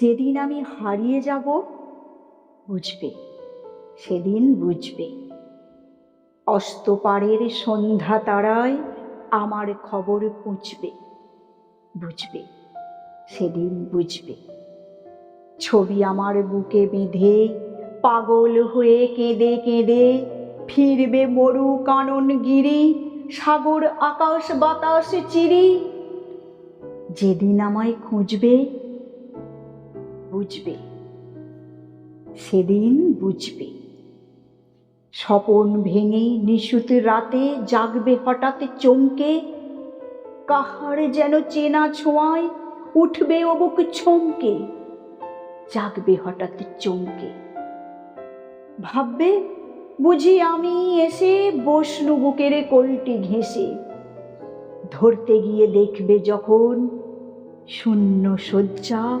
যেদিন আমি হারিয়ে যাব, বুঝবে, সেদিন বুঝবে। অস্তপাড়ের সন্ধ্যা তারায় আমার খবর পুঁছবে, বুঝবে, সেদিন বুঝবে। ছবি আমার বুকে বেঁধে, পাগল হয়ে কেঁদে কেঁদে ফিরবে মরু কানন গিরি, সাগর আকাশ বাতাস চিরি। যেদিন আমায় খুঁজবে বুঝবে। সেদিন বুঝবে। স্বপন ভেঙে নিশুত রাতে জাগবে হঠাৎ চমকে। কাহার যেন চেনা ছোঁয়ায় উঠবে ও বুক ছমকে। জাগবে হঠাৎ চমকে। ভাববে, বুঝি আমি এসে বসনু বুকের কোলটি ঘেঁষে। ধরতে গিয়ে দেখবে যখন শূন্য শয্যা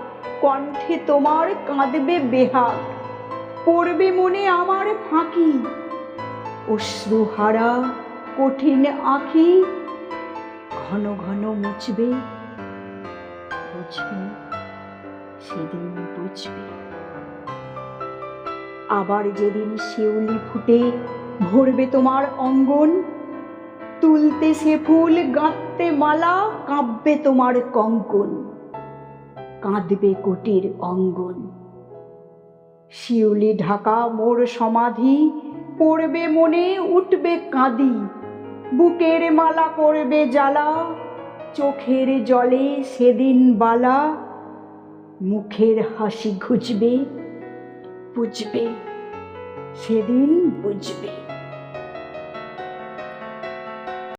কণ্ঠে তোমার কাঁদবে বেহাগ। পড়বে মনে আমার ফাঁকি। অশ্রুহারা কঠিন আঁখি ঘন ঘন মুছবে। বুঝবে, সেদিন বুঝবে। আবার যেদিন শিউলি ফুটে ভরবে তোমার অঙ্গন, তুলতে সে ফুল গাঁথতে মালা, কাঁপবে তোমার কঙ্কন। কাঁদবে কোটির অঙ্গন। শিউলি ঢাকা মোর সমাধি, পড়বে মনে উঠবে কাঁদি। বুকের মালা করবে জ্বালা, চোখের জলে সেদিন বালা। মুখের হাসি ঘুচবে বুঝবে, সেদিন বুঝবে।